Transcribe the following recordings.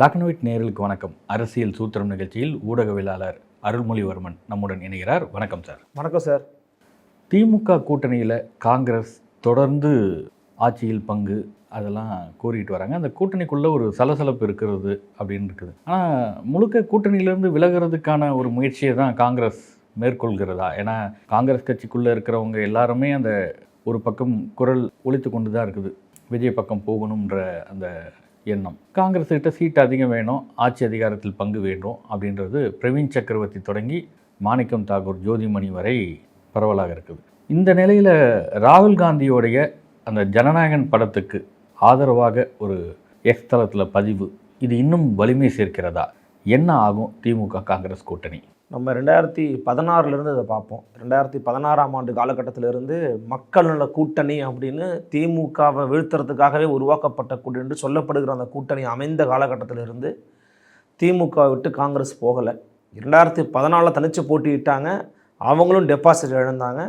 Black and white நேயர்களுக்கு வணக்கம். அரசியல் சூத்திரம் நிகழ்ச்சியில் ஊடகவியலாளர் அருள்மொழிவர்மன் நம்முடன் இணைகிறார். வணக்கம் சார். வணக்கம் சார். திமுக கூட்டணியில் காங்கிரஸ் தொடர்ந்து ஆட்சியில் பங்கு அதெல்லாம் கூறிட்டு வராங்க. அந்த கூட்டணிக்குள்ளே ஒரு சலசலப்பு இருக்கிறது அப்படின்னு இருக்குது. ஆனால் முழுக்க கூட்டணியிலேருந்து விலகிறதுக்கான ஒரு முயற்சியை தான் காங்கிரஸ் மேற்கொள்கிறதா? ஏன்னா காங்கிரஸ் கட்சிக்குள்ளே இருக்கிறவங்க எல்லாருமே அந்த ஒரு பக்கம் குரல் ஒலித்து கொண்டு தான் இருக்குது. விஜய் பக்கம் போகணுன்ற அந்த எண்ணம். காங்கிரஸ் கிட்ட சீட் அதிகம் வேணும் ஆட்சி அதிகாரத்தில் பங்கு வேண்டும் அப்படின்றது பிரவீன் சக்கரவர்த்தி தொடங்கி மாணிக்கம் தாக்கூர் ஜோதிமணி வரை பரவலாக இருக்குது. இந்த நிலையில் ராகுல் காந்தியோடைய அந்த ஜனநாயகன் படத்துக்கு ஆதரவாக ஒரு எக்ஸ் தளத்தில் பதிவு இது இன்னும் வலிமை சேர்க்கிறதா? என்ன ஆகும் திமுக காங்கிரஸ் கூட்டணி? நம்ம ரெண்டாயிரத்தி பதினாறுலேருந்து அதை பார்ப்போம். ரெண்டாயிரத்தி பதினாறாம் ஆண்டு காலகட்டத்திலிருந்து மக்கள் நல கூட்டணி அப்படின்னு திமுகவை வீழ்த்துறதுக்காகவே உருவாக்கப்பட்ட கூட்டணி என்று சொல்லப்படுகிற அந்த கூட்டணி அமைந்த காலகட்டத்திலிருந்து திமுக விட்டு காங்கிரஸ் போகலை. ரெண்டாயிரத்தி பதினாலில் தனித்து போட்டியிட்டாங்க. அவங்களும் டெபாசிட் இழந்தாங்க.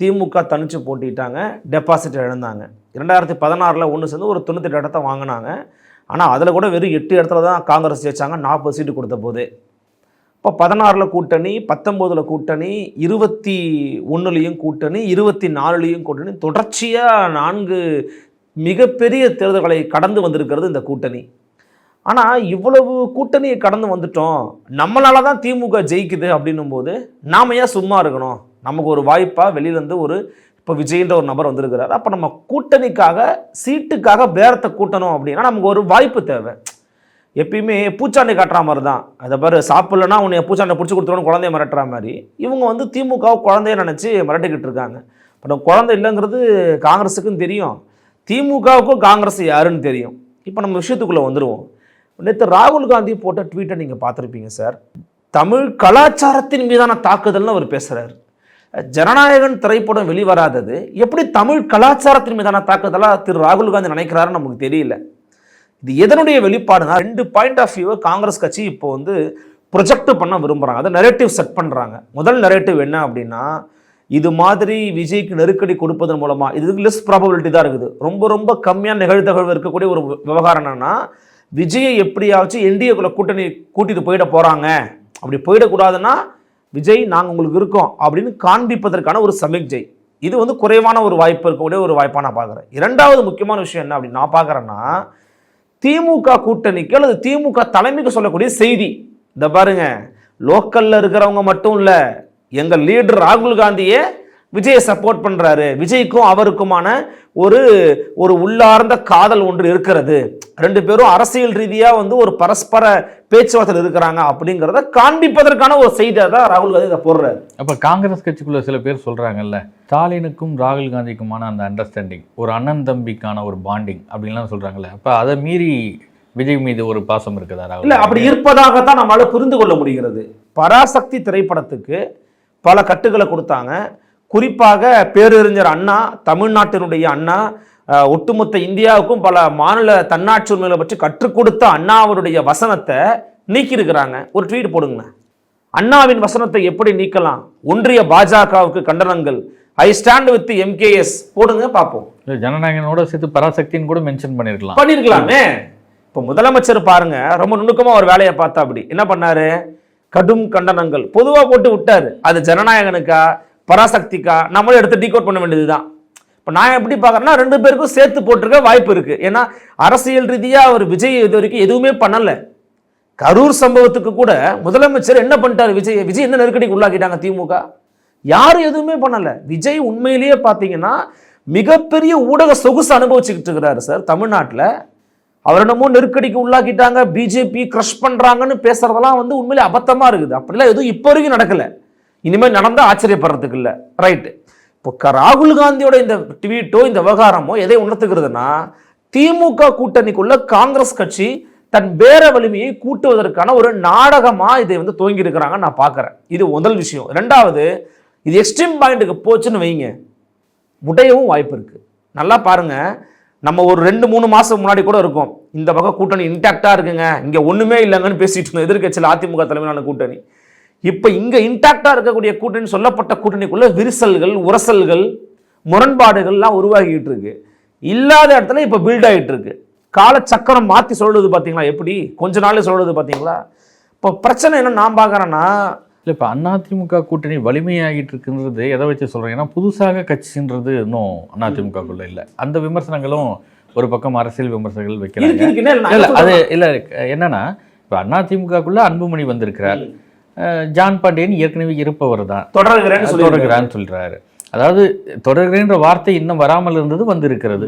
திமுக தனித்து போட்டிட்டாங்க டெபாசிட் இழந்தாங்க. ரெண்டாயிரத்தி பதினாறில் ஒன்று சேர்ந்து ஒரு தொண்ணூத்தெட்டு இடத்த வாங்கினாங்க. ஆனால் அதில் கூட வெறும் எட்டு இடத்துல தான் காங்கிரஸ் ஜெயிச்சாங்க. நாற்பது சீட்டு கொடுத்த போது. இப்போ பதினாறில் கூட்டணி பத்தொம்போதில் கூட்டணி இருபத்தி ஒன்றுலேயும் கூட்டணி இருபத்தி நாலுலேயும் கூட்டணி. தொடர்ச்சியாக நான்கு மிகப்பெரிய தேர்தல்களை கடந்து வந்திருக்கிறது இந்த கூட்டணி. ஆனால் இவ்வளவு கூட்டணியை கடந்து வந்துட்டோம். நம்மளால தான் திமுக ஜெயிக்குது அப்படின்னும் போது நாம ஏன் சும்மா இருக்கணும்? நமக்கு ஒரு வாய்ப்பாக வெளியிலேருந்து ஒரு இப்போ விஜய்ன்ற ஒரு நபர் வந்திருக்கிறார். அப்போ நம்ம கூட்டணிக்காக சீட்டுக்காக பேரத்தை கூட்டணும் அப்படின்னா நமக்கு ஒரு வாய்ப்பு தேவை. எப்பயுமே பூச்சாண்டி காட்டுற மாதிரி தான் அதை பாரு சாப்பிட்லன்னா உன்னை பூச்சாண்டை பிடிச்சி கொடுத்துருவோன்னு குழந்தைய மிரட்டுற மாதிரி. இவங்க வந்து திமுகவை குழந்தைய நினச்சி மிரட்டிக்கிட்டு இருக்காங்க. பட் குழந்தை இல்லைங்கிறது காங்கிரஸுக்கும் தெரியும். திமுகவுக்கும் காங்கிரஸ் யாருன்னு தெரியும். இப்போ நம்ம விஷயத்துக்குள்ளே வந்துடுவோம் நேற்று ராகுல் காந்தி போட்ட ட்வீட்டை நீங்கள் பார்த்துருப்பீங்க சார். தமிழ் கலாச்சாரத்தின் மீதான தாக்குதல்னு அவர் பேசுகிறார் ஜனநாயகன் திரைப்படம் வெளிவராதது எப்படி தமிழ் கலாச்சாரத்தின் மீதான தாக்குதலாக திரு ராகுல் காந்தி நினைக்கிறாருன்னு நமக்கு தெரியல. இது எதனுடைய வெளிப்பாடுனா ரெண்டு பாயிண்ட் ஆஃப் வியூவை காங்கிரஸ் கட்சி இப்போ வந்து ப்ரொஜெக்ட் பண்ண விரும்புகிறாங்க அதை நெரேட்டிவ் செட் பண்ணுறாங்க முதல் நெரேட்டிவ் என்ன அப்படின்னா இது மாதிரி விஜய்க்கு நெருக்கடி கொடுப்பதன் மூலமாக இதுக்கு லெஸ் ப்ராபபிலிட்டி தான் இருக்குது. ரொம்ப ரொம்ப கம்மியான நிகழ்தகழ்வு இருக்கக்கூடிய ஒரு விவகாரம் என்னன்னா விஜயை எப்படியாச்சும் என்டிஏக்குள்ள கூட்டணி கூட்டிகிட்டு போயிட போகிறாங்க அப்படி போயிடக்கூடாதுன்னா விஜய் நாங்கள் உங்களுக்கு இருக்கோம் அப்படின்னு காண்பிப்பதற்கான ஒரு சமிக்ஜை இது வந்து குறைவான ஒரு வாய்ப்பு இருக்கக்கூடிய ஒரு வாய்ப்பாக நான் பார்க்குறேன். இரண்டாவது முக்கியமான விஷயம் என்ன அப்படின்னு நான் பார்க்குறேன்னா திமுக கூட்டணிக்கு அல்லது திமுக தலைமைக்கு சொல்லக்கூடிய செய்தி. இந்த பாருங்க லோக்கல்ல இருக்கிறவங்க மட்டும் இல்லை எங்கள் லீடர் ராகுல் காந்தியே விஜயை சப்போர்ட் பண்றாரு. விஜய்க்கும் அவருக்குமான ஒரு ஒரு உள்ளார்ந்த காதல் ஒன்று இருக்கிறது. ரெண்டு பேரும் அரசியல் ரீதியா வந்து ஒரு பரஸ்பர பேச்சுவார்த்தை இருக்கிறாங்க அப்படிங்கிறத காண்பிப்பதற்கான ஒரு செய்தியை தான் ராகுல் காந்தி இதை போடுறாரு. அப்போ காங்கிரஸ் கட்சிக்குள்ள சில பேர் சொல்கிறாங்கல்ல ஸ்டாலினுக்கும் ராகுல் காந்திக்குமான அந்த அண்டர்ஸ்டாண்டிங் ஒரு அண்ணன் தம்பிக்கான ஒரு பாண்டிங் அப்படின்லாம் சொல்கிறாங்கல்ல அப்போ அதை மீறி விஜய் மீது ஒரு பாசம் இருக்குதா இல்ல அப்படி இருப்பதாகத்தான் நம்மளால புரிந்து கொள்ள முடிகிறது. பராசக்தி திரைப்படத்துக்கு பல கட்டுகளை கொடுத்தாங்க. குறிப்பாக பேரறிஞர் அண்ணா தமிழ்நாட்டினுடைய அண்ணா ஒட்டுமொத்த இந்தியாவுக்கும் பல மாநில தன்னாட்சி உரிமைகளை பற்றி கற்றுக் கொடுத்த அண்ணா அவருடைய வசனத்தை நீக்கியிருக்கிறாங்க. ஒரு ட்வீட் போடுங்க அண்ணாவின் வசனத்தை எப்படி நீக்கலாம்? ஒன்றிய பாஜகவுக்கு கண்டனங்கள். ஐ ஸ்டாண்ட் வித் எம்கேஎஸ் போடுங்க பார்ப்போம். ஜனநாயகனோட சேர்த்து பராசக்தின்னு கூட மென்ஷன் பண்ணியிருக்கலாம் பண்ணிருக்கலாமே. இப்போ முதலமைச்சர் பாருங்க ரொம்ப நுணுக்கமா ஒரு வேலையை பார்த்தா அப்படி என்ன பண்ணாரு? கடும் கண்டனங்கள். பொதுவா போட்டு விட்டாரு. அது ஜனநாயகனுக்கா? பராசக்திக்கா? நம்மளும் எடுத்து டீகோட் பண்ண வேண்டியது தான் இப்போ நான் எப்படி பார்க்குறேன்னா ரெண்டு பேருக்கும் சேர்த்து போட்டிருக்க வாய்ப்பு இருக்குது ஏன்னா அரசியல் ரீதியாக அவர் விஜய் இது வரைக்கும் எதுவுமே பண்ணலை. கரூர் சம்பவத்துக்கு கூட முதலமைச்சர் என்ன பண்ணிட்டாரு? விஜய் விஜய் என்ன நெருக்கடிக்கு உள்ளாக்கிட்டாங்க திமுக? யாரும் எதுவுமே பண்ணலை. விஜய் உண்மையிலேயே பார்த்தீங்கன்னா மிகப்பெரிய ஊடக சொகுசு அனுபவிச்சுக்கிட்டு இருக்கிறாரு சார் தமிழ்நாட்டில். அவர் என்னமோ நெருக்கடிக்கு உள்ளாக்கிட்டாங்க. பிஜேபி க்ரஷ் பண்ணுறாங்கன்னு பேசுறதெல்லாம் வந்து உண்மையிலே அபத்தமாக இருக்குது. அப்படிலாம் எதுவும் இப்போ வரைக்கும் நடக்கலை. இனிமேல் நடந்தால் ஆச்சரியப்படுறதுக்கு இல்லை. ரைட்டு இப்போ ராகுல் காந்தியோட இந்த ட்வீட்டோ இந்த விவகாரமோ எதை உணர்த்துகிறதுனா திமுக கூட்டணிக்குள்ள காங்கிரஸ் கட்சி தன் பேர வலிமையை கூட்டுவதற்கான ஒரு நாடகமா இதை வந்து துவங்கி இருக்கிறாங்க நான் பார்க்குறேன். இது முதல் விஷயம். ரெண்டாவது இது எக்ஸ்ட்ரீம் பாயிண்ட்டுக்கு போச்சுன்னு வைங்க. முடையவும் வாய்ப்பு இருக்கு. நல்லா பாருங்க. நம்ம ஒரு ரெண்டு மூணு மாசம் முன்னாடி கூட இருக்கும். இந்த பக்கம் கூட்டணி இன்டாக்டா இருக்குங்க. இங்க ஒண்ணுமே இல்லைங்கன்னு பேசிட்டு இருந்தோம். எதிர்க்கட்சியில் அதிமுக தலைமையிலான கூட்டணி. இப்ப இங்க இன்டாக்டா இருக்கக்கூடிய கூட்டணி சொல்லப்பட்ட கூட்டணிக்குள்ள விரிசல்கள் உரசல்கள் முரண்பாடுகள்லாம் உருவாகிட்டு இருக்கு இல்லாத இடத்துல இப்ப பில்ட் ஆகிட்டு இருக்கு காலச்சக்கரம் மாற்றி சொல்லுது பார்த்தீங்களா எப்படி? கொஞ்ச நாள்ல சொல்லுது பார்த்தீங்களா இப்போ பிரச்சனை என்ன நான் பார்க்குறேன்னா இல்லை இப்போ அதிமுக கூட்டணி வலிமையாகிட்டு இருக்குன்றது எதை வச்சு சொல்கிறேன் ஏன்னா புதுசாக கட்சின்றது இன்னும் அதிமுகக்குள்ள இல்லை. அந்த விமர்சனங்களும் ஒரு பக்கம் அரசியல் விமர்சனங்கள் வைக்கிறாங்க. இல்ல அது இல்ல என்னன்னா இப்போ அதிமுகக்குள்ள அன்புமணி வந்திருக்கிறார். ஜான் பாண்டியன் ஏற்கனவே இருப்பவர் தான். தொடர்கிறேன்னு தொடர்கிறான்னு சொல்றாரு. அதாவது தொடர்கிறேன்ற வார்த்தை இன்னும் வராமல் இருந்தது வந்திருக்கிறது.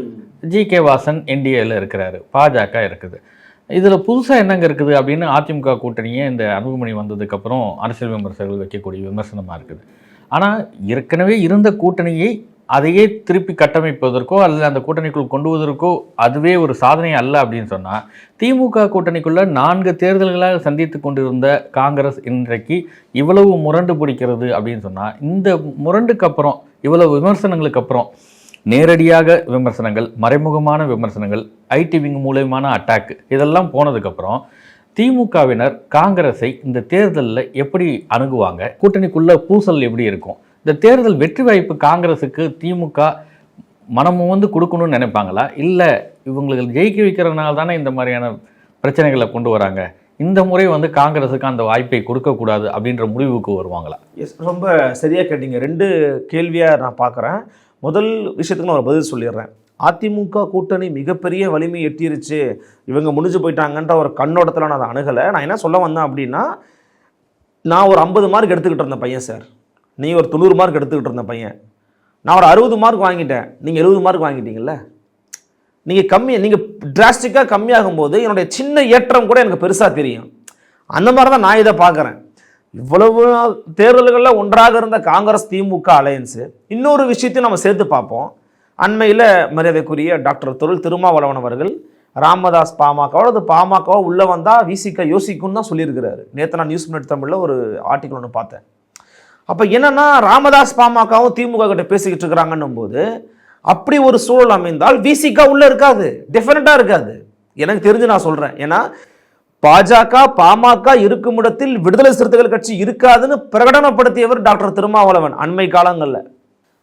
ஜி கே வாசன் என்டிஏல இருக்கிறாரு. பாஜக இருக்குது. இதுல புதுசா என்னங்க இருக்குது அப்படின்னு அதிமுக கூட்டணியே இந்த அன்புமணி வந்ததுக்கு அப்புறம் அரசியல் விமர்சகர்கள் வைக்கக்கூடிய விமர்சனமா இருக்குது. ஆனா ஏற்கனவே இருந்த கூட்டணியை அதையே திருப்பி கட்டமைப்பதற்கோ அல்லது அந்த கூட்டணிக்குள் கொண்டு வருவதற்கோ அதுவே ஒரு சாதனை அல்ல அப்படின்னு சொன்னால் திமுக கூட்டணிக்குள்ள நான்கு தேர்தல்களாக சந்தித்து கொண்டிருந்த காங்கிரஸ் இன்றைக்கு இவ்வளவு முரண்டு பிடிக்கிறது அப்படின்னு சொன்னால் இந்த முரண்டுக்கு அப்புறம் இவ்வளவு விமர்சனங்களுக்கு அப்புறம் நேரடியாக விமர்சனங்கள் மறைமுகமான விமர்சனங்கள் ஐடி விங் மூலயமான அட்டாக் இதெல்லாம் போனதுக்கப்புறம் திமுகவினர் காங்கிரஸை இந்த தேர்தலில் எப்படி அணுகுவாங்க கூட்டணிக்குள்ள பூசல் எப்படி இருக்கும் இந்த தேர்தல் வெற்றி வாய்ப்பு காங்கிரஸுக்கு திமுக மனமும் வந்து கொடுக்கணும்னு நினைப்பாங்களா? இல்லை இவங்களுக்கு ஜெயிக்க வைக்கிறதுனால தானே இந்த மாதிரியான பிரச்சனைகளை கொண்டு வராங்க? இந்த முறை வந்து காங்கிரஸுக்கு அந்த வாய்ப்பை கொடுக்கக்கூடாது அப்படின்ற முடிவுக்கு வருவாங்களா? எஸ் ரொம்ப சரியாக கேட்டீங்க. ரெண்டு கேள்வியாக நான் பார்க்குறேன் முதல் விஷயத்துக்கு நான் ஒரு பதில் சொல்லிடுறேன். அதிமுக கூட்டணி மிகப்பெரிய வலிமை எட்டிருச்சு. இவங்க முடிஞ்சு போயிட்டாங்கன்ற ஒரு கண்ணோட்டத்தில் நான் அதை அணுகலை. நான் என்ன சொல்ல வந்தேன் அப்படின்னா நான் ஒரு ஐம்பது மார்க் எடுத்துக்கிட்டு இருந்த பையன் சார். நீ ஒரு தொண்ணூறு மார்க் எடுத்துக்கிட்டு இருந்த பையன். நான் ஒரு அறுபது மார்க் வாங்கிட்டேன். நீங்கள் எழுபது மார்க் வாங்கிட்டீங்கல்ல? நீங்கள் கம்மி நீங்கள் டிராஸ்டிக்காக கம்மியாகும் போது என்னுடைய சின்ன ஏற்றம் கூட எனக்கு பெருசாக தெரியும். அந்த மாதிரி தான் நான் இதை பார்க்குறேன். இவ்வளவு தேர்தல்களில் ஒன்றாக இருந்த காங்கிரஸ் திமுக அலையன்ஸு இன்னொரு விஷயத்தையும் நம்ம சேர்த்து பார்ப்போம். அண்மையில் மரியாதைக்குரிய டாக்டர் தொழில் திருமாவளவன் அவர்கள் ராமதாஸ் பாமகவோ அல்லது பாமகவோ உள்ளே வந்தால் விசிக யோசிக்கும்னு தான் சொல்லியிருக்கிறாரு. நேற்று நான் நியூஸ் மினிட் தமிழில் ஒரு ஆர்டிக்கல் ஒன்று பார்த்தேன். அப்போ என்னென்னா ராமதாஸ் பாமகவும் திமுக கிட்ட பேசிக்கிட்டு இருக்கிறாங்கன்னும் போது அப்படி ஒரு சூழல் அமைந்தால் விசிகா உள்ளே இருக்காது. டெஃபினட்டாக இருக்காது. எனக்கு தெரிஞ்சு நான் சொல்கிறேன் ஏன்னா பாஜக பாமக இருக்கும் இடத்தில் விடுதலை சிறுத்தைகள் கட்சி இருக்காதுன்னு பிரகடனப்படுத்தியவர் டாக்டர் திருமாவளவன் அண்மை காலங்களில்.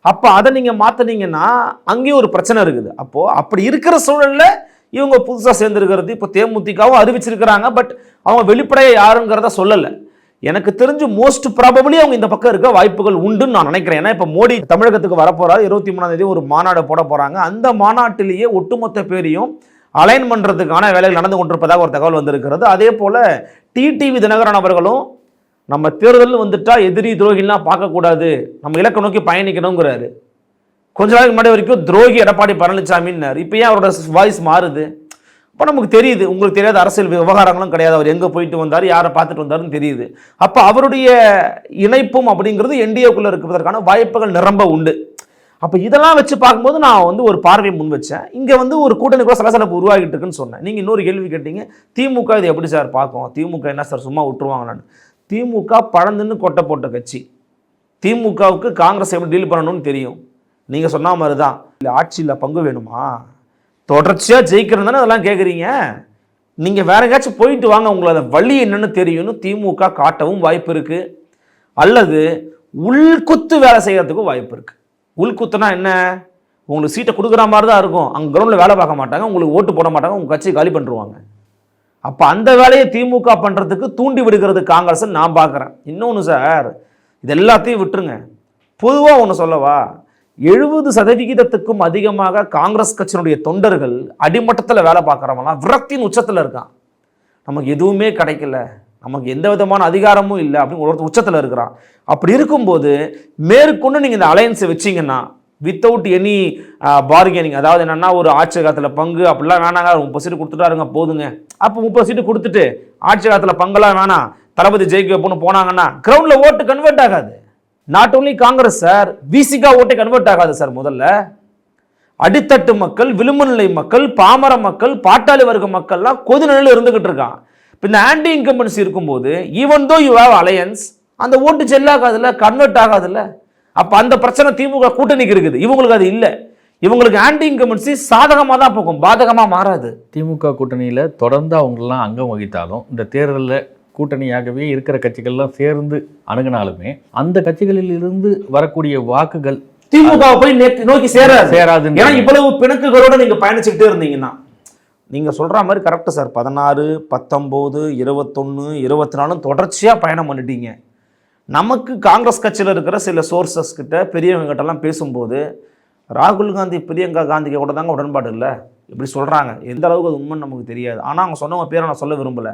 அப்போ அதை நீங்கள் மாற்றினீங்கன்னா அங்கேயும் ஒரு பிரச்சனை இருக்குது. அப்போது அப்படி இருக்கிற சூழலில் இவங்க புதுசாக சேர்ந்துருக்கிறது. இப்போ தேமுதிகவும் அறிவிச்சிருக்கிறாங்க. பட் அவங்க வெளிப்படையா யாருங்கிறத சொல்லலை. எனக்கு தெரிஞ்சு மோஸ்ட் ப்ராபபிளி அவங்க இந்த பக்கம் இருக்க வாய்ப்புகள் உண்டுன்னு நான் நினைக்கிறேன். ஏன்னா இப்போ மோடி தமிழகத்துக்கு வரப்போறாரு. இருபத்தி மூணாம் தேதி ஒரு மாநாடு போட போகிறாங்க அந்த மாநாட்டிலேயே ஒட்டுமொத்த பேரையும் அலைன் பண்ணுறதுக்கான வேலைகள் நடந்து கொண்டிருப்பதாக ஒரு தகவல் வந்திருக்கிறது. அதே போல் டிடிவி தினகரன் அவர்களும் நம்ம தேர்தல் வந்துட்டால் எதிரி துரோகிலாம் பார்க்கக்கூடாது. நம்ம இலக்கை நோக்கி பயணிக்கணுங்கிறாரு. கொஞ்ச நாளைக்கு முன்னாடி வரைக்கும் துரோகி எடப்பாடி பழனிசாமின்னார் இப்போ ஏன் அவரோட வாய்ஸ் மாறுது? அப்போ நமக்கு தெரியுது உங்களுக்கு தெரியாத அரசியல் விவகாரங்களும் கிடையாது. அவர் எங்கே போயிட்டு வந்தார் யாரை பார்த்துட்டு வந்தாருன்னு தெரியுது. அப்போ அவருடைய இணைப்பும் அப்படிங்கிறது என்டிஏக்குள்ளே இருப்பதற்கான வாய்ப்புகள் நிரம்ப உண்டு. அப்போ இதெல்லாம் வச்சு பார்க்கும்போது நான் வந்து ஒரு பார்வை முன் வச்சேன். இங்கே வந்து ஒரு கூட்டணி கூட சலசலப்பு உருவாகிட்டு இருக்குன்னு சொன்னேன். நீங்கள் இன்னொரு கேள்வி கேட்டீங்க திமுக இது எப்படி சார் பார்க்கும்? திமுக என்ன சார் சும்மா விட்டுருவாங்களான்னு. திமுக பழந்துன்னு கொட்டை போட்ட கட்சி. திமுகவுக்கு காங்கிரஸ் எப்படி டீல் பண்ணணும்னு தெரியும். நீங்கள் சொன்ன மாதிரி தான் இல்லை ஆட்சியில் பங்கு வேணுமா? தொடர்ச்சியாக ஜெயிக்கிறது தானே அதெல்லாம் கேட்குறீங்க நீங்கள் வேற எங்கேயாச்சும் போயிட்டு வாங்க உங்களை அதை வழி என்னன்னு தெரியும்னு திமுக காட்டவும் வாய்ப்பு இருக்குது அல்லது உள்குத்து வேலை செய்கிறதுக்கும் வாய்ப்பு இருக்குது உள்குத்துனா என்ன? உங்களுக்கு சீட்டை கொடுக்குற மாதிரி தான் இருக்கும். அங்கே கிரௌண்டில் வேலை பார்க்க மாட்டாங்க உங்களுக்கு ஓட்டு போட மாட்டாங்க உங்கள் கட்சியை காலி பண்ணிருவாங்க. அப்போ அந்த வேலையை திமுக பண்ணுறதுக்கு தூண்டி விடுகிறது காங்கிரஸ் நான் பார்க்குறேன். இன்னொன்று சார் இது எல்லாத்தையும் விட்டுருங்க. பொதுவாக ஒன்று சொல்லவா? எழுபது சதவிகிதத்துக்கும் அதிகமாக காங்கிரஸ் கட்சியினுடைய தொண்டர்கள் அடிமட்டத்தில் வேலை பார்க்குறவங்களாம் விரக்தியின் உச்சத்தில் இருக்கான். நமக்கு எதுவுமே கிடைக்கல. நமக்கு எந்த விதமான அதிகாரமும் இல்லை அப்படின்னு ஒருத்தர் உச்சத்தில் இருக்கிறான். அப்படி இருக்கும்போது மேற்கொண்டு நீங்கள் இந்த அலையன்ஸை வச்சீங்கன்னா வித்தவுட் எனி பார்கெனிங் அதாவது என்னென்னா ஒரு ஆட்சி காலத்தில் பங்கு அப்படிலாம் வேணாங்க. முப்பது சீட்டு கொடுத்துட்டாருங்க போதுங்க. அப்போ முப்பது சீட்டு கொடுத்துட்டு ஆட்சி காலத்தில் பங்கெல்லாம் வேணாம். தளபதி ஜெயிக்க வைப்போன்னு போனாங்கன்னா கிரவுண்டில் ஓட்டு கன்வெர்ட் ஆகாது. Not only Congress sir Visika ஓட்டை கன்வெர்ட் ஆகாது சார் முதல்ல. அடித்தட்டு மக்கள் விளிம்பு நிலை மக்கள் பாமர மக்கள் பாட்டாளி வர்க்க மக்கள்லாம் கொது நிலையில் இருந்துகிட்டு இருக்கான் இப்போ இந்த ஆன்டி இன்கம்பன்சி இருக்கும்போது even though you have alliance அந்த ஓட்டு செல்லாகாதுல்ல கன்வெர்ட் ஆகாதுல்ல? அப்போ அந்த பிரச்சனை திமுக கூட்டணிக்கு இருக்குது. இவங்களுக்கு அது இல்லை. இவங்களுக்கு ஆன்டி இன்கம்பன்சி சாதகமாக தான் போகும். பாதகமாக மாறாது. திமுக கூட்டணியில் தொடர்ந்து அவங்களெலாம் அங்கம் வகித்தாலும் இந்த தேர்தலில் கூட்டணியாகவே இருக்கிற கட்சிகள்லாம் சேர்ந்து அணுகினாலுமே அந்த கட்சிகளில் இருந்து வரக்கூடிய வாக்குகள் திமுக போய் நோக்கி சேராது. சேராதுன்னு ஏன்னா இவ்வளவு பிணக்குகளோட நீங்க பயணிச்சுக்கிட்டே இருந்தீங்கன்னா. நீங்கள் சொல்கிற மாதிரி கரெக்டு சார் பதினாறு பத்தொம்போது இருபத்தொன்று இருபத்தி நாலும் தொடர்ச்சியாக பயணம் பண்ணிட்டீங்க. நமக்கு காங்கிரஸ் கட்சியில் இருக்கிற சில சோர்சஸ் கிட்ட பெரியவங்க கிட்டலாம் பேசும்போது ராகுல் காந்தி பிரியங்கா காந்திக்கு கூட தாங்க உடன்பாடு இல்லை. இப்படி சொல்கிறாங்க எந்த அளவுக்கு அது உண்மைன்னு நமக்கு தெரியாது. ஆனால் அவங்க சொன்னவங்க பேரை நான் சொல்ல விரும்பலை.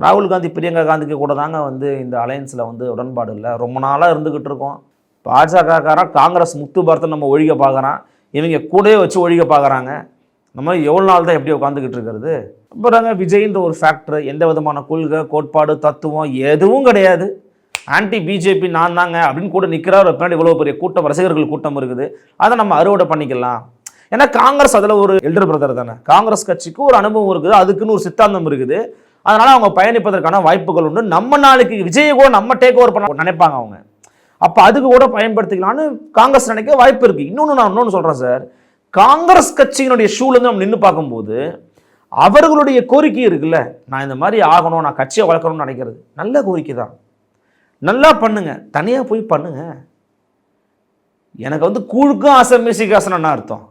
ராகுல் காந்தி பிரியங்கா காந்திக்கு கூட தாங்க வந்து இந்த அலையன்ஸில் வந்து உடன்பாடு இல்லை. ரொம்ப நாளாக இருந்துக்கிட்டு இருக்கோம். பாஜகக்காரன் காங்கிரஸ் முத்து பாரத்தை நம்ம ஒழிக்க பார்க்குறான். இவங்க கூடவே வச்சு ஒழிக்க பார்க்குறாங்க. நம்ம எவ்வளோ நாள் தான் எப்படி உட்காந்துக்கிட்டு இருக்கிறது? அப்புறங்க விஜய்ன்ற ஒரு ஃபேக்டர் எந்த விதமான கொள்கை கோட்பாடு தத்துவம் எதுவும் கிடையாது. ஆன்டி பிஜேபி நான் தாங்க அப்படின்னு கூட நிற்கிறார் பின்னாடி இவ்வளோ பெரிய கூட்டம் ரசிகர்கள் கூட்டம் இருக்குது. அதை நம்ம அறுவடை பண்ணிக்கலாம். ஏன்னா காங்கிரஸ் அதில் ஒரு எல்டர் பிரதர் தானே. காங்கிரஸ் கட்சிக்கு ஒரு அனுபவம் இருக்குது. அதுக்குன்னு ஒரு சித்தாந்தம் இருக்குது. அதனால் அவங்க பயணிப்பதற்கான வாய்ப்புகள் உண்டு. நம்ம நாளைக்கு விஜயை கூட நம்ம டேக் ஓவர் பண்ண நினைப்பாங்க அவங்க. அப்போ அதுக்கு கூட பயன்படுத்திக்கலாம்னு காங்கிரஸ் நினைக்க வாய்ப்பு இருக்குது இன்னொன்று நான் இன்னொன்று சொல்கிறேன் சார் காங்கிரஸ் கட்சியினுடைய ஷூலேருந்து நம்ம நின்று பார்க்கும்போது அவர்களுடைய கோரிக்கை இருக்குல்ல நான் இந்த மாதிரி ஆகணும் நான் கட்சியை வளர்க்கணும்னு நினைக்கிறது. நல்ல கோரிக்கை தான். நல்லா பண்ணுங்க. தனியாக போய் பண்ணுங்க. எனக்கு வந்து கூழுக்கும் ஆசை மியூசிக் ஆசனம்னா அர்த்தம்?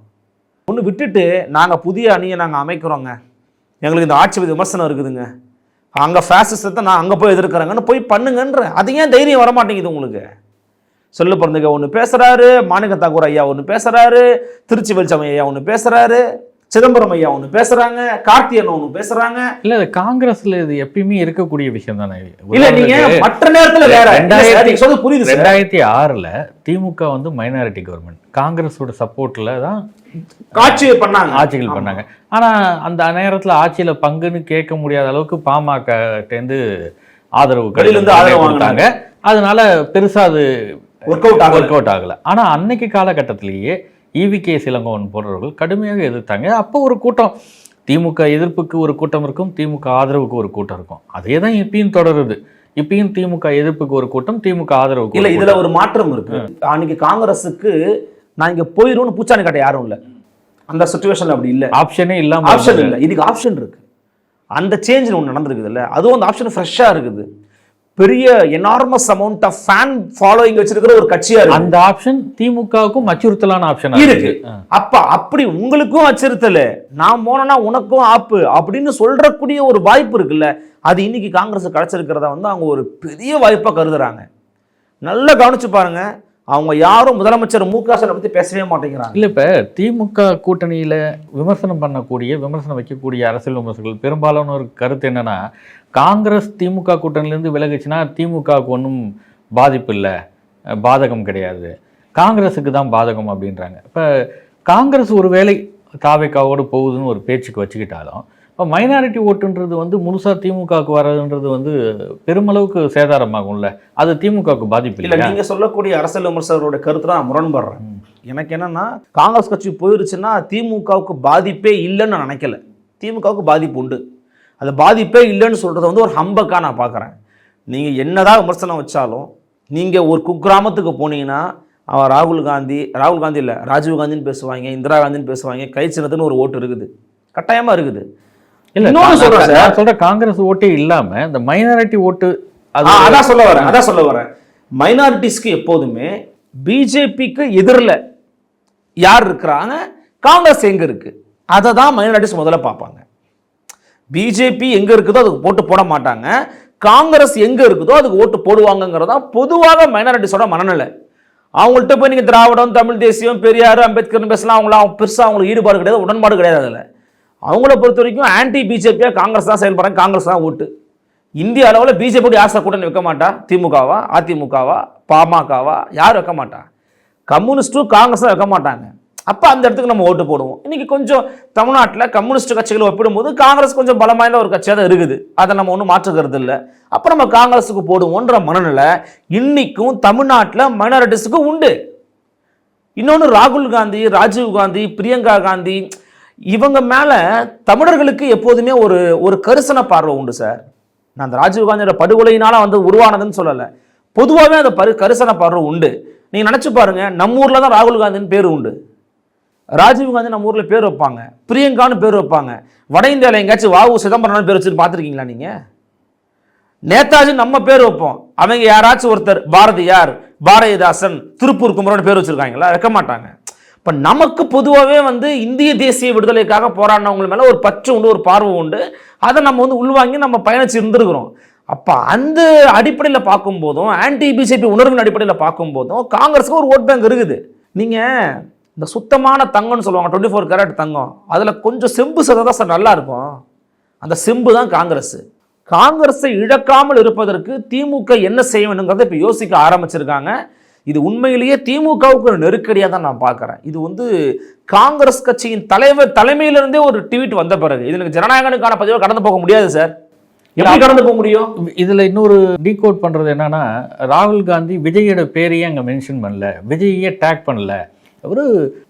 ஒன்று விட்டுட்டு நாங்கள் புதிய அணியை நாங்கள் அமைக்கிறோங்க. எங்களுக்கு இந்த ஆட்சி விமர்சனம் இருக்குதுங்க. அங்கே ஃபேசிசத்தை நான் அங்கே போய் எதிர்க்கிறேங்கன்னு போய் பண்ணுங்கன்ற. அது ஏன் தைரியம் வர மாட்டேங்குது உங்களுக்கு? சொல்லு பிறந்தக ஒன்று பேசுகிறாரு மாணிக்க தாக்கூர் ஐயா ஒன்று பேசுகிறாரு திருச்சி வெளிச்சம் ஐயா ஒன்று பேசுகிறாரு சிதம்பரம் ஐயா ஒன்று பேசுகிறாங்க கார்த்தியன் ஒன்று பேசுகிறாங்க இல்ல இது காங்கிரஸ்ல இது எப்பயுமே இருக்கக்கூடிய விஷயம் தானே. இல்ல நீங்க மற்ற நேரத்துல வேற. ரெண்டாயிரத்தி- புரியுது ரெண்டாயிரத்தி ஆறுல திமுக வந்து மைனாரிட்டி கவர்மெண்ட் காங்கிரஸோட சப்போர்ட்ல தான் காட்சி பண்ணாங்க. ஆட்சிகள் பண்ணாங்க. ஆனா அந்த நேரத்துல ஆட்சியில பங்குன்னு கேட்க முடியாத அளவுக்கு பாமக இருந்து ஆதரவு கடிதம் ஆதரவு கொடுத்தாங்க. அதனால பெருசா அது ஒர்க் அவுட் ஒர்க் அவுட் ஆகல. ஆனா அன்னைக்கு காலகட்டத்திலேயே ஈவி கே சிலங்கோவன் போன்றவர்கள் கடுமையாக எதிர்த்தாங்க. அப்போ ஒரு கூட்டம். திமுக எதிர்ப்புக்கு ஒரு கூட்டம் இருக்கும் திமுக ஆதரவுக்கு ஒரு கூட்டம் இருக்கும். அதே தான் இப்பயும் தொடருது. இப்பயும் திமுக எதிர்ப்புக்கு ஒரு கூட்டம் திமுக ஆதரவுக்கு இல்ல இதுல ஒரு மாற்றம் இருக்கு. அன்னைக்கு காங்கிரஸுக்கு நான் இங்க போயிரும்னு பூச்சாணி கட்ட யாரும் இல்ல. அந்த சுச்சுவேஷன்ல அப்படி இல்ல. ஆப்ஷனே இல்லாம ஆப்ஷன். இல்ல. இதுக்கு ஆப்ஷன் இருக்கு. அந்த சேஞ்ச் ஒன்று நடந்திருக்குது இல்ல. அதுவும் அந்த ஆப்ஷன் ஃப்ரெஷ்ஷா இருக்குது. பெரிய enormous amount of fan following வச்சிருக்கிற ஒரு கட்சியா இருக்கு. அந்த ஆப்ஷன் திமுகவுக்கும் அச்சுறுத்தலான ஆப்ஷன் இருக்கு. அப்ப அப்படி உங்களுக்கும் அச்சுறுத்தல். நான் போனேன்னா உனக்கும் ஆப்பு. அப்படின்னு சொல்றக்கூடிய ஒரு வாய்ப்பு இருக்குல்ல. அது இன்னைக்கு காங்கிரஸ் கிடைச்சிருக்கிறத வந்து அவங்க ஒரு பெரிய வாய்ப்பா கருதுறாங்க. நல்லா கவனிச்சு பாருங்க. அவங்க யாரும் முதலமைச்சர் மு க ஸ்டாலினை பற்றி பேசவே மாட்டேங்கிறாங்க. இல்லை இப்போ திமுக கூட்டணியில் விமர்சனம் பண்ணக்கூடிய விமர்சனம் வைக்கக்கூடிய அரசியல் விமர்சகர்கள் பெரும்பாலான ஒரு கருத்து என்னென்னா காங்கிரஸ் திமுக கூட்டணியிலேருந்து விலகுச்சுன்னா திமுகவுக்கு ஒன்றும் பாதிப்பு இல்லை. பாதகம் கிடையாது. காங்கிரஸுக்கு தான் பாதகம் அப்படின்றாங்க. இப்போ காங்கிரஸ் ஒரு வேலை தாவேக்காவோடு போகுதுன்னு ஒரு பேச்சுக்கு வச்சுக்கிட்டாலும் இப்போ மைனாரிட்டி ஓட்டுன்றது வந்து முழுசா திமுகவுக்கு வர்றதுன்றது வந்து பெருமளவுக்கு சேதாரமாகும்ல. அது திமுகவுக்கு பாதிப்பு இல்ல இல்லையா? நீங்க சொல்லக்கூடிய அரசியல் விமர்சகரோட கருத்து நான் முரண்படுறேன். எனக்கு என்னன்னா காங்கிரஸ் கட்சி போயிருச்சுன்னா திமுகவுக்கு பாதிப்பே இல்லைன்னு நான் நினைக்கல. திமுகவுக்கு பாதிப்பு உண்டு. அது பாதிப்பே இல்லைன்னு சொல்றத வந்து ஒரு ஹம்பக்கா நான் பார்க்குறேன் நீங்க என்னதான் விமர்சனம் வச்சாலும் நீங்க ஒரு குக்கிராமத்துக்கு போனீங்கன்னா அவன் ராகுல் காந்தி ராகுல் காந்தி இல்லை ராஜீவ் காந்தின்னு பேசுவாங்க இந்திரா காந்தின்னு பேசுவாங்க கை சின்னத்துன்னு ஒரு ஓட்டு இருக்குது. கட்டாயமா இருக்குது. இன்னொன்னு சொல்றேன். நான் சொல்ற காங்கிரஸ் ஓட்டே இல்லாம இந்த மைனாரிட்டி ஓட்டு அதான் சொல்ல வரேன் அதான் சொல்ல வரேன். மைனாரிட்டிஸ்க்கு எப்போதுமே பிஜேபிக்கு எதிரில் யார் இருக்கிறாங்க? காங்கிரஸ் எங்க இருக்கு? அதை தான் மைனாரிட்டிஸ் முதல்ல பார்ப்பாங்க. பிஜேபி எங்க இருக்குதோ அதுக்கு போட்டு போட மாட்டாங்க. காங்கிரஸ் எங்க இருக்குதோ அதுக்கு ஓட்டு போடுவாங்கங்கிறதா பொதுவாக மைனாரிட்டிஸோட மனநிலை. அவங்கள்ட்ட போய் நீங்க திராவிடம் தமிழ் தேசியம் பெரியார் அம்பேத்கர்னு பேசலாம் அவங்களாம் பெருசா அவங்களுக்கு ஈடுபாடு கிடையாது உடன்பாடு கிடையாது அதில். அவங்கள பொறுத்த வரைக்கும் ஆன்டி பிஜேபியாக காங்கிரஸ் தான் செயல்படுறாங்க காங்கிரஸ் தான் ஓட்டு. இந்திய அளவில் பிஜேபி யார் சார் கூட்டணி வைக்க மாட்டா திமுகவா அதிமுகவா பாமகவா யார் வைக்க மாட்டா? கம்யூனிஸ்ட்டும் காங்கிரஸும் வைக்க மாட்டாங்க. அப்போ அந்த இடத்துக்கு நம்ம ஓட்டு போடுவோம். இன்றைக்கி கொஞ்சம் தமிழ்நாட்டில் கம்யூனிஸ்ட் கட்சிகளை ஒப்பிடும்போது காங்கிரஸ் கொஞ்சம் பலமான ஒரு கட்சியாக தான் இருக்குது. அதை நம்ம ஒன்றும் மாற்றுக்கிறது இல்லை. அப்போ நம்ம காங்கிரஸுக்கு போடுவோன்ற மனநிலை இன்றைக்கும் தமிழ்நாட்டில் மைனாரிட்டிஸுக்கு உண்டு. இன்னொன்று ராகுல் காந்தி ராஜீவ் காந்தி பிரியங்கா காந்தி இவங்க மேலே தமிழர்களுக்கு எப்போதுமே ஒரு ஒரு கரிசன பார்வை உண்டு சார். நான் அந்த ராஜீவ் காந்தியோட வந்து உருவானதுன்னு சொல்லலை. பொதுவாகவே அந்த பரு கரிசன பார்வை உண்டு. நீங்கள் நினச்சி பாருங்கள் நம்ம ஊரில் தான் ராகுல் காந்தின்னு பேர் உண்டு. ராஜீவ் காந்தி நம்ம ஊரில் பேர் வைப்பாங்க. பிரியங்கான்னு பேர் வைப்பாங்க. வட இந்தியாவில் எங்கேயாச்சும் வாவு சிதம்பரம்னு பேர் வச்சுட்டு பார்த்துருக்கீங்களா நீங்கள் நேதாஜி நம்ம பேர் வைப்போம். அவங்க யாராச்சும் ஒருத்தர் பாரதியார் பாரதிதாசன் திருப்பூர் குமரன் பேர் வச்சுருக்காங்களா? வைக்க மாட்டாங்க. இப்போ நமக்கு பொதுவாகவே வந்து இந்திய தேசிய விடுதலைக்காக போராடினவங்க மேலே ஒரு பற்று உண்டு ஒரு பார்வை உண்டு. அதை நம்ம வந்து உள்வாங்கி நம்ம பயணிச்சு இருந்திருக்கிறோம். அப்போ அந்த அடிப்படையில் பார்க்கும்போதும் ஆன்டி பிஜேபி உணர்வின் அடிப்படையில் பார்க்கும்போதும் காங்கிரஸுக்கு ஒரு ஓட் பேங்க் இருக்குது. நீங்கள் இந்த சுத்தமான தங்கம்னு சொல்லுவாங்க டுவெண்ட்டி ஃபோர் கேரட் தங்கம். அதில் கொஞ்சம் செம்பு சதம் தான் சார் நல்லா இருக்கும். அந்த செம்பு தான் காங்கிரஸ். காங்கிரஸை இழக்காமல் இருப்பதற்கு திமுக என்ன செய்ய வேணுங்கிறத இப்போ யோசிக்க ஆரம்பிச்சிருக்காங்க. இது உண்மையிலேயே திமுகவுக்கு ஒரு நெருக்கடியாக தான் நான் பார்க்குறேன். இது வந்து காங்கிரஸ் கட்சியின் தலைவர் தலைமையிலிருந்தே ஒரு ட்வீட் வந்த பிறகு. இதுக்கு ஜனநாயகனுக்கான பதிவை கடந்து போக முடியாது சார். எப்படி கடந்து போக முடியும்? இதுல இன்னொரு டீகோட் பண்றது என்னன்னா ராகுல் காந்தி விஜயோட பேரையே அங்க மென்ஷன் பண்ணல. விஜய்யே டேக் பண்ணல. அவரு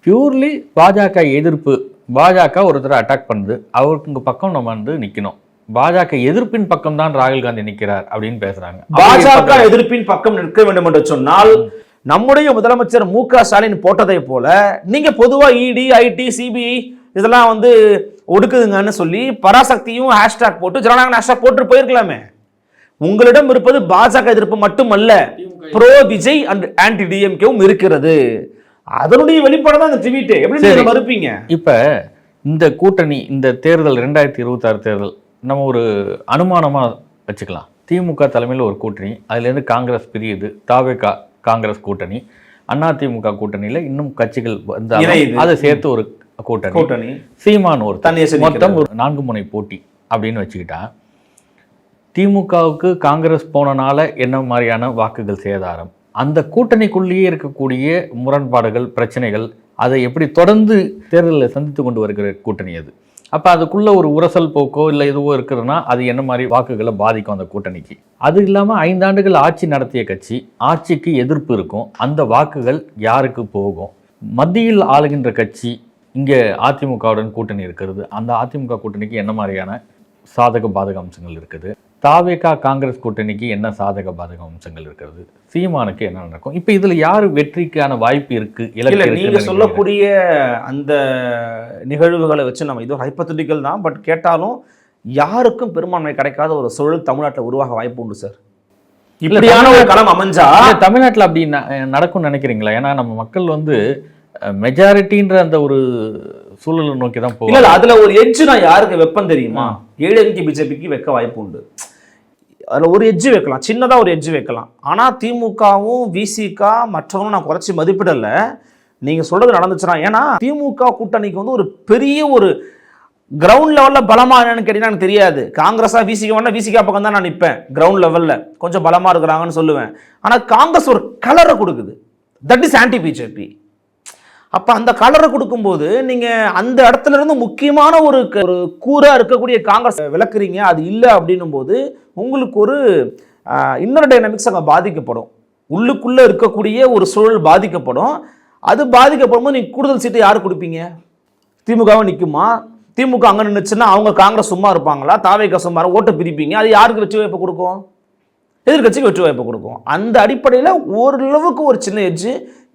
பியூர்லி பாஜக எதிர்ப்பு பாஜக ஒருத்தரை அட்டாக் பண்ணுது அவருக்கு பக்கம் நம்ம வந்து நிக்கணும். பாஜக எதிர்ப்பின் பக்கம் தான் ராகுல் காந்தி நிக்கிறார் அப்படின்னு பேசுறாங்க. பாஜக எதிர்ப்பின் பக்கம் நிற்க வேண்டும் என்று சொன்னால் நம்முடைய முதலமைச்சர் மு க ஸ்டாலின் போட்டதை போல நீங்க பொதுவா இடி ஐடி சிபிஐ இதெல்லாம் வந்து ஒடுக்குதுங்கன்னு சொல்லி பராசக்தியும் ஹேஷ்டாக் போட்டு ஜனநாயக ஹேஷ்டாக் போட்டு போயிருக்கலாமே. உங்களிடம் இருப்பது பாஜக எதிர்ப்பு மட்டுமல்ல ப்ரோ விஜய் அண்ட் ஆன்டி டிஎம்கேவும் இருக்கிறது. அதனுடைய வெளிப்பாடு தான் இந்த ட்வீட் எப்படி. மறுப்பீங்க? இப்ப இந்த கூட்டணி இந்த தேர்தல் ரெண்டாயிரத்தி இருபத்தாறு தேர்தல் நம்ம ஒரு அனுமானமா வச்சுக்கலாம். திமுக தலைமையில் ஒரு கூட்டணி அதுலேருந்து காங்கிரஸ் பிரியுது. தாவேகா காங்கிரஸ் கூட்டணி அண்ணா திமுக கூட்டணியில இன்னும் கட்சிகள் வந்து. அதை சேர்த்து ஒரு கூட்டணி. கூட்டணி. சீமான் ஒரு. மொத்தம் ஒரு நான்கு முனை போட்டி அப்படின்னு வச்சுக்கிட்டா திமுகவுக்கு காங்கிரஸ் போனனால என்ன மாதிரியான வாக்குகள் சேதாரம்? அந்த கூட்டணிக்குள்ளேயே இருக்கக்கூடிய முரண்பாடுகள் பிரச்சனைகள் அதை எப்படி தொடர்ந்து தேர்தலில் சந்தித்து கொண்டு வருகிற கூட்டணி அது? அப்போ அதுக்குள்ள ஒரு உரசல் போக்கோ இல்லை எதுவோ இருக்குதுன்னா அது என்ன மாதிரி வாக்குகளை பாதிக்கும் அந்த கூட்டணிக்கு? அது இல்லாமல் ஐந்தாண்டுகள் ஆட்சி நடத்திய கட்சி ஆட்சிக்கு எதிர்ப்பு இருக்கும். அந்த வாக்குகள் யாருக்கு போகும்? மத்தியில் ஆளுகின்ற கட்சி இங்கே அதிமுகவுடன் கூட்டணி இருக்கிறது. அந்த அதிமுக கூட்டணிக்கு என்ன மாதிரியான சாதக பாதக அம்சங்கள் இருக்குது? தாவேகா காங்கிரஸ் கூட்டணிக்கு என்ன சாதக பாதக அம்சங்கள் இருக்கிறது? சீமானுக்கு என்ன நடக்கும்? இப்போ இதுல யாரு வெற்றிக்கான வாய்ப்பு இருக்கு? இல்ல இருக்குன்னு நீங்க நினைக்கிறீங்க? சொல்லக்கூடிய அந்த நிகழ்வுகளை வச்சு நம்ம இது ஹைப்பத்தட்டிக்கல் தான் பட் கேட்டாலும் யாருக்கும் பெரும்பான்மை கிடைக்காத ஒரு சூழல் தமிழ்நாட்டில் உருவாக வாய்ப்பு உண்டு சார் இப்படியான ஒரு களம் அமைஞ்சா தமிழ்நாட்டுல அப்படி நடக்கும்னு நினைக்கிறீங்களா? ஏன்னா நம்ம மக்கள் வந்து மெஜாரிட்டின்ற அந்த ஒரு சூழலை நோக்கி தான் போகும் இல்ல அதுல ஒரு எட்ஜ் நான் யாருக்கு வைப்பேன் தெரியுமா? ஏடிஎம்கே பிஜேபிக்கு வைக்க வாய்ப்பு உண்டு. அதில் ஒரு எஜ்ஜு வைக்கலாம். சின்னதாக ஒரு எட்ஜ் வைக்கலாம். ஆனால் திமுகவும் விசிக மற்றவங்களும் நான் குறைச்சி மதிப்பிடலை. நீங்கள் சொல்கிறது நடந்துச்சுன்னா ஏன்னா திமுக கூட்டணிக்கு வந்து ஒரு பெரிய ஒரு கிரவுண்ட் லெவலில் பலமாக என்னன்னு கேட்டீங்கன்னா எனக்கு தெரியாது. காங்கிரஸாக விசிக வேணா விசிகா பக்கம் தான் நான் நிற்பேன் கிரவுண்ட் லெவலில் கொஞ்சம் பலமாக இருக்கிறாங்கன்னு சொல்லுவேன். ஆனால் காங்கிரஸ் ஒரு கலரை கொடுக்குது. தட் இஸ் ஆன்டி பிஜேபி அப்போ அந்த கலரை கொடுக்கும்போது நீங்கள் அந்த இடத்துல இருந்து முக்கியமான ஒரு க- ஒரு கூறாக இருக்கக்கூடிய காங்கிரஸ் விளக்குறீங்க அது இல்லை அப்படின்னும் போது உங்களுக்கு ஒரு இன்னொரு டைனமிக்ஸ் அங்கே பாதிக்கப்படும். உள்ளுக்குள்ளே இருக்கக்கூடிய ஒரு சூழல் பாதிக்கப்படும். அது பாதிக்கப்படும் போது நீங்கள் கூடுதல் சீட்டு யார் கொடுப்பீங்க? திமுகவும் நிற்குமா திமுக அங்கே நின்றுச்சுன்னா அவங்க காங்கிரஸ் சும்மா இருப்பாங்களா? தாவேக்கா சும்மா இரு- ஓட்டை பிரிப்பீங்க. அது யாருக்கு வெற்றி வாய்ப்பு கொடுக்கும்? எதிர்க்கட்சிக்கு வெற்றி வாய்ப்பு கொடுக்கும். அந்த அடிப்படையில் ஓரளவுக்கு ஒரு சின்ன எட்ஜு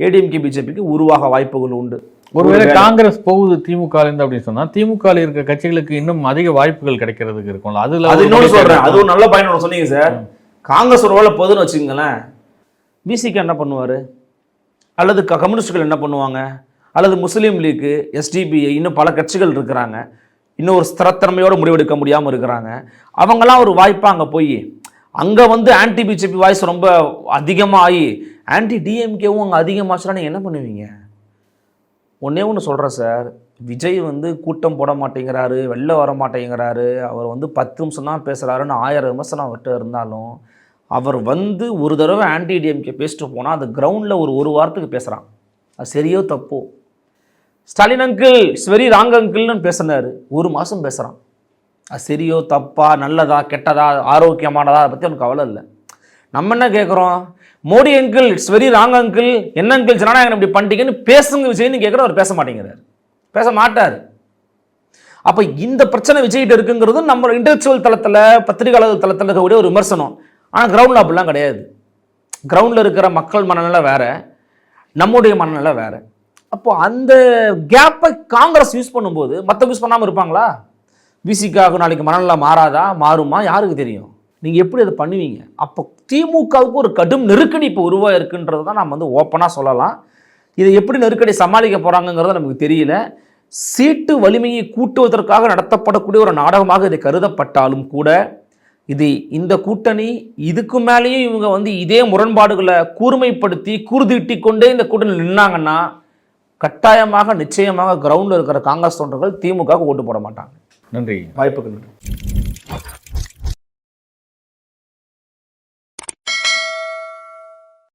ஏடிஎம்கே பிஜேபிக்கு உருவாக வாய்ப்புகள் உண்டு. ஒருவேளை காங்கிரஸ் போகுது திமுக இருந்து அப்படின்னு சொன்னா திமுக இருக்க கட்சிகளுக்கு இன்னும் அதிக வாய்ப்புகள் கிடைக்கிறதுக்கு இருக்கும்ல. அதுல அது இன்னொன்று சொல்றேன். அது ஒரு நல்ல பயன் சொன்னீங்க சார். காங்கிரஸ் ஒரு வேளை போதுன்னு வச்சுக்கோங்களேன். பிசிக்கு என்ன பண்ணுவார்? அல்லது கம்யூனிஸ்டுகள் என்ன பண்ணுவாங்க? அல்லது முஸ்லீம் லீக்கு எஸ்டிபிஐ இன்னும் பல கட்சிகள் இருக்கிறாங்க. இன்னும் ஒரு ஸ்திரத்தன்மையோட முடிவெடுக்க முடியாமல் இருக்கிறாங்க. அவங்கெல்லாம் ஒரு வாய்ப்பாக அங்கே போய் அங்கே வந்து ஆன்டி பிஜேபி வாய்ஸ் ரொம்ப அதிகமாக ஆகி ஆன்டி டிஎம்கேவும் அங்கே அதிகமாச்சுன்னா நீங்கள் என்ன பண்ணுவீங்க? ஒன்றே ஒன்று சொல்கிறேன் சார். விஜய் வந்து கூட்டம் போட மாட்டேங்கிறாரு வெளில வர மாட்டேங்கிறாரு. அவர் வந்து பத்து நிமிஷம் தான் பேசுகிறாருன்னு ஆயிரம் விமர்சனம் அவர்கிட்ட இருந்தாலும் அவர் வந்து ஒரு தடவை ஆன்டி டிஎம்கே பேசிட்டு போனால் அது கிரவுண்டில் ஒரு ஒரு வாரத்துக்கு பேசுகிறான் அது சரியோ தப்போ? Stalin uncle it's very wrong அங்கிள்னு பேசினார். ஒரு மாதம் பேசுகிறான் சரியோ தப்பா நல்லதா கெட்டதா ஆரோக்கியமானதா அதை பற்றி அவனுக்கு கவலை இல்லை. நம்ம என்ன கேட்குறோம் Modi uncle it's very wrong uncle என்ன அங்கிள் ஜனநாயகம் இப்படி பண்ணிட்டீங்கன்னு பேசுங்க விஜய்னு கேட்குற அவர் பேச மாட்டேங்கிறார். பேச மாட்டார். அப்போ இந்த பிரச்சனை விஜய்கிட்ட இருக்குங்கிறது நம்ம இன்டெலெக்சுவல் தளத்தில் பத்திரிகையாளர் தளத்தில் இருக்கக்கூடிய ஒரு விமர்சனம். ஆனால் கிரவுண்டில் அப்படிலாம் கிடையாது. கிரவுண்டில் இருக்கிற மக்கள் மனநிலை வேறு நம்முடைய மனநிலை வேறு. அப்போ அந்த கேப்பை காங்கிரஸ் யூஸ் பண்ணும்போது மற்ற யூஸ் பண்ணாமல் இருப்பாங்களா? விசிக்காக நாளைக்கு மனநிலை மாறாதா? மாறுமா? யாருக்கு தெரியும்? நீங்கள் எப்படி அதை பண்ணுவீங்க? அப்போ திமுகவுக்கு ஒரு கடும் நெருக்கடி இப்போ உருவாயிருக்குன்றது தான் நம்ம வந்து ஓப்பனாக சொல்லலாம். இதை எப்படி நெருக்கடி சமாளிக்க போகிறாங்கங்கிறது நமக்கு தெரியல. சீட்டு வலிமையை கூட்டுவதற்காக நடத்தப்படக்கூடிய ஒரு நாடகமாக இது கருதப்பட்டாலும் கூட இது இந்த கூட்டணி இதுக்கு மேலேயும் இவங்க வந்து இதே முரண்பாடுகளை கூர்மைப்படுத்தி கூர்தீட்டி கொண்டே இந்த கூட்டணி நின்னாங்கன்னா கட்டாயமாக நிச்சயமாக கிரவுண்டில் இருக்கிற காங்கிரஸ் தொண்டர்கள் திமுக ஓட்டு போட மாட்டாங்க. நன்றி. வாய்ப்புக்கு நன்றி